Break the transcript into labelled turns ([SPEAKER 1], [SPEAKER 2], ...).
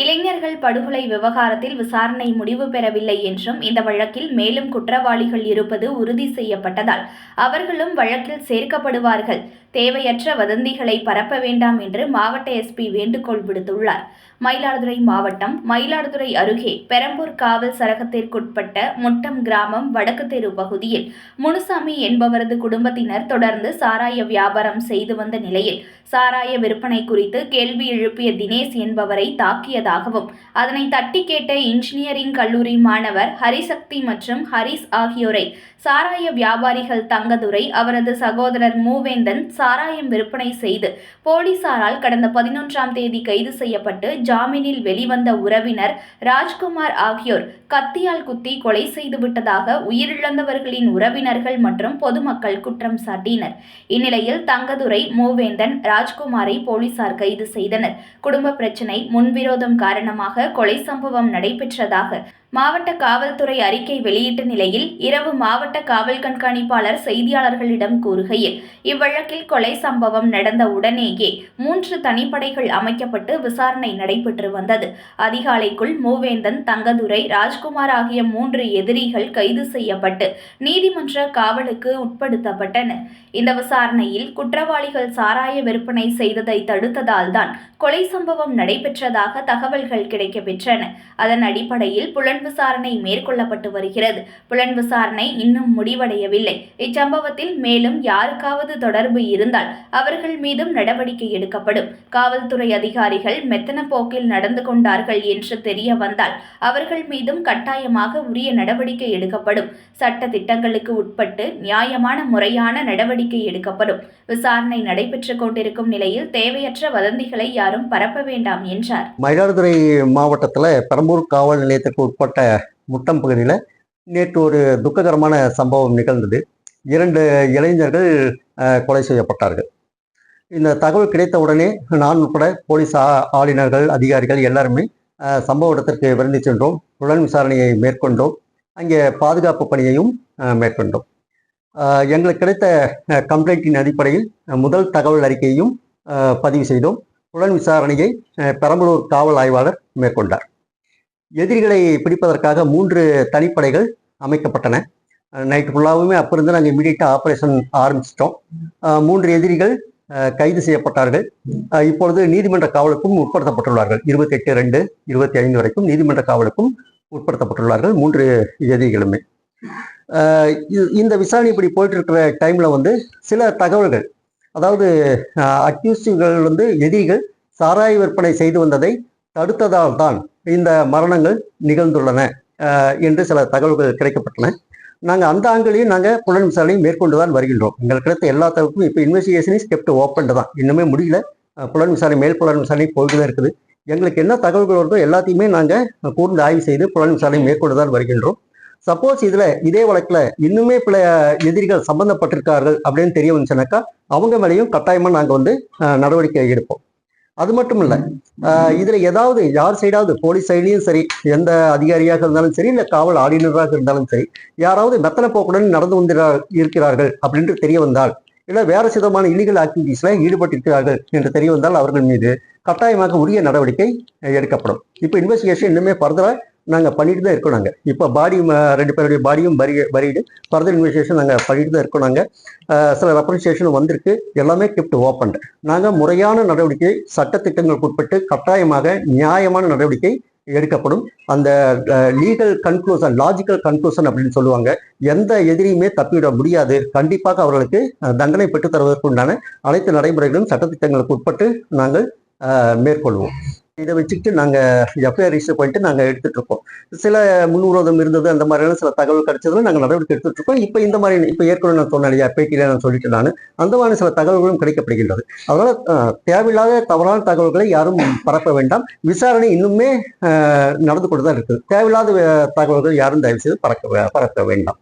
[SPEAKER 1] இளைஞர்கள் படுகொலை விவகாரத்தில் விசாரணை முடிவு பெறவில்லை என்றும் இந்த வழக்கில் மேலும் குற்றவாளிகள் இருப்பது உறுதி செய்யப்பட்டதால் அவர்களும் வழக்கில் சேர்க்கப்படுவார்கள். தேவையற்ற வதந்திகளை பரப்ப வேண்டாம் என்று மாவட்ட எஸ்பி வேண்டுகோள் விடுத்துள்ளார். மயிலாடுதுறை மாவட்டம் மயிலாடுதுறை அருகே பெரம்பூர் காவல் சரகத்திற்குட்பட்ட முட்டம் கிராமம் வடக்கு தெரு பகுதியில் முனுசாமி என்பவரது குடும்பத்தினர் தொடர்ந்து சாராய வியாபாரம் செய்து வந்த நிலையில் சாராய விற்பனை குறித்து கேள்வி எழுப்பிய தினேஷ் என்பவரை தாக்கியதாகவும் அதனை தட்டி கேட்ட இன்ஜினியரிங் கல்லூரி மாணவர் ஹரிசக்தி மற்றும் ஹரிஸ் ஆகியோரை சாராய வியாபாரிகள் தங்கதுரை அவரது சகோதரர் மூவேந்தன் சாராயம் விற்பனை செய்து போலீசாரால் கடந்த பதினொன்றாம் தேதி கைது செய்யப்பட்டு ஜாமீனில் வெளிவந்த உறவினர் ராஜ்குமார் ஆகியோர் கத்தியால் குத்தி கொலை செய்துவிட்டதாக உயிரிழந்தவர்களின் உறவினர்கள் மற்றும் பொதுமக்கள் குற்றம் சாட்டினர். இந்நிலையில் தங்கதுரை மூவேந்தன் ராஜ்குமாரை போலீசார் கைது செய்தனர். குடும்ப பிரச்சினை முன்விரோதம் காரணமாக கொலை சம்பவம் நடைபெற்றதாக மாவட்ட காவல்துறை அறிக்கை வெளியிட்ட நிலையில் இரவு மாவட்ட காவல் கண்காணிப்பாளர் செய்தியாளர்களிடம் கூறுகையில் இவ்வழக்கில் கொலை சம்பவம் நடந்த உடனேயே மூன்று தனிப்படைகள் அமைக்கப்பட்டு விசாரணை நடைபெற்று வந்தது. அதிகாலைக்குள் மூவேந்தன் தங்கதுரை ராஜ்குமார் ஆகிய மூன்று எதிரிகள் கைது செய்யப்பட்டு நீதிமன்ற காவலுக்கு உட்படுத்தப்பட்டனர். இந்த விசாரணையில் குற்றவாளிகள் சாராய விற்பனை செய்ததை தடுத்ததால் தான் கொலை சம்பவம் நடைபெற்றதாக தகவல்கள் கிடைக்கப்பெற்றன. அதன் அடிப்படையில் புலன் விசாரணை மேற்கொள்ளப்பட்டு வருகிறது. புலன் விசாரணை இன்னும் முடிவடையவில்லை. இச்சம்பவத்தில் மேலும் யாருக்காவது தொடர்பு இருந்தால் அவர்கள் மீதும் நடவடிக்கை எடுக்கப்படும். காவல்துறை அதிகாரிகள் மெத்தன போக்கில் நடந்து கொண்டார்கள் என்று தெரிய வந்தால் அவர்கள் மீதும் கட்டாயமாக உரிய நடவடிக்கை எடுக்கப்படும். சட்ட திட்டங்களுக்கு உட்பட்டு நியாயமான முறையான நடவடிக்கை எடுக்கப்படும். விசாரணை நடைபெற்றுக் கொண்டிருக்கும் நிலையில் தேவையற்ற வதந்திகளை யாரும் பரப்ப வேண்டாம் என்றார்.
[SPEAKER 2] மயிலாடுதுறை மாவட்டத்தில் பெரம்பூர் காவல் நிலையத்திற்கு உட்பட்ட முட்டம் பகுதியில் நேற்று ஒரு துக்ககரமான சம்பவம் நிகழ்ந்தது. இரண்டு இளைஞர்கள் கொலை செய்யப்பட்டார்கள். இந்த தகவல் கிடைத்த உடனே நான் உட்பட போலீஸ் ஆ- ஆளுநர்கள் அதிகாரிகள் எல்லாருமே சம்பவ இடத்திற்கு விரைந்து சென்றோம். புலன் விசாரணையை மேற்கொண்டோம். அங்கே பாதுகாப்பு பணியையும் மேற்கொண்டோம். எங்களுக்கு கிடைத்த கம்ப்ளைண்ட்டின் அடிப்படையில் முதல் தகவல் அறிக்கையையும் பதிவு செய்தோம். புலன் விசாரணையை பெரம்பலூர் காவல் ஆய்வாளர் மேற்கொண்டார். எதிரிகளை பிடிப்பதற்காக மூன்று தனிப்படைகள் அமைக்கப்பட்டன. நைட்டு ஃபுல்லாகவுமே அப்போ இருந்து நாங்கள் இமீடியட்டாக ஆப்ரேஷன் ஆரம்பிச்சிட்டோம். மூன்று எதிரிகள் கைது செய்யப்பட்டார்கள். இப்பொழுது நீதிமன்ற காவலுக்கும் உட்படுத்தப்பட்டுள்ளார்கள். இருபத்தி எட்டு ரெண்டு இருபத்தி ஐந்து வரைக்கும் நீதிமன்ற காவலுக்கும் உட்படுத்தப்பட்டுள்ளார்கள் மூன்று எதிரிகளுமே. இந்த விசாரணை இப்படி போயிட்டு இருக்கிற டைம்ல வந்து சில தகவல்கள் அதாவது அக்யூஸ்டுகள் வந்து எதிரிகள் சாராய விற்பனை செய்து வந்ததை தடுத்ததால் தான் இந்த மரணங்கள் நிகழ்ந்துள்ளன என்று சில தகவல்கள் கிடைக்கப்பட்டன. நாங்கள் அந்த ஆங்கிலையும் நாங்கள் புலன் விசாரணையும் மேற்கொண்டு தான் வருகின்றோம். எங்களுக்கு கிடைத்த எல்லா தகவலுக்கும் இப்போ இன்வெஸ்டிகேஷன் ஸ்டெப்ட் ஓப்பன் தான். இன்னுமே முடியல. புலன் விசாரணை மேல் புலன் விசாரணை போயிட்டு தான் இருக்குது. எங்களுக்கு என்ன தகவல்கள் வருதோ எல்லாத்தையுமே நாங்கள் கூர்ந்து ஆய்வு செய்து புலன் விசாரணை மேற்கொண்டு தான் வருகின்றோம். சப்போஸ் இதுல இதே வழக்குல இன்னுமே பல எதிரிகள் சம்பந்தப்பட்டிருக்கார்கள் அப்படின்னு தெரிய வந்துச்சுனாக்கா அவங்க மேலேயும் கட்டாயமா நாங்க வந்து நடவடிக்கை எடுப்போம். அது மட்டும் இல்ல அஹ், இதுல ஏதாவது யார் சைடாவது போலீஸ் சைட்லயும் சரி எந்த அதிகாரியாக இருந்தாலும் சரி இல்ல காவல் ஆளுநராக இருந்தாலும் சரி யாராவது மெத்தனை போக்குடன் நடந்து வந்து இருக்கிறார்கள் அப்படின்ட்டு தெரிய வந்தால் இல்ல வேற சிதமான இல்லீகல் ஆக்டிவிட்டீஸ்ல ஈடுபட்டிருக்கிறார்கள் என்று தெரிய வந்தால் அவர்கள் மீது கட்டாயமாக உரிய நடவடிக்கை எடுக்கப்படும். இப்போ இன்வெஸ்டிகேஷன் இன்னுமே ஃபர்தரா நாங்கள் பண்ணிட்டு தான் இருக்கோம் நாங்கள் இப்போ பாடி ரெண்டு பேருடைய பாடியும் பரி பரிடு ஃபர்தர் இன்வெஸ்டிகேஷன் நாங்கள் பண்ணிட்டு தான் இருக்கோம் நாங்கள் சில ரெப்ரன்சேஷனும் வந்திருக்கு. எல்லாமே கிப்ட் ஓப்பன் நாங்கள் முறையான நடவடிக்கை சட்டத்திட்டங்களுக்கு உட்பட்டு கட்டாயமாக நியாயமான நடவடிக்கை எடுக்கப்படும். அந்த லீகல் கன்க்ளூசன் லாஜிக்கல் கன்க்ளூசன் அப்படின்னு சொல்லுவாங்க. எந்த எதிரியுமே தப்பிவிட முடியாது. கண்டிப்பாக அவர்களுக்கு தண்டனை பெற்றுத் தருவதற்குண்டான அனைத்து நடைமுறைகளும் சட்டத்திட்டங்களுக்கு உட்பட்டு நாங்கள் மேற்கொள்வோம். இதை வச்சுக்கிட்டு நாங்கள் எஃப்ஐஆர் ரிஜிஸ்டர் பண்ணிட்டு நாங்கள் எடுத்துகிட்டு இருக்கோம். சில முன்விரோதம் இருந்தது அந்த மாதிரியான சில தகவல் கிடைச்சதுல நாங்கள் நடவடிக்கை எடுத்துகிட்டு இருக்கோம். இப்போ இந்த மாதிரி இப்போ ஏற்கனவே நான் சொன்னேன் இல்லையா பேட்டியில் நான் சொல்லிட்டு நான். அந்த மாதிரி சில தகவல்களும் கிடைக்கப்படுகின்றது. அதனால் தேவையில்லாத தவறான தகவல்களை யாரும் பரப்ப வேண்டாம். விசாரணை இன்னுமே நடந்து கொண்டு தான் இருக்குது. தேவையில்லாத தகவல்கள் யாரும் தயவு செய்து பறக்க பரப்ப வேண்டாம்.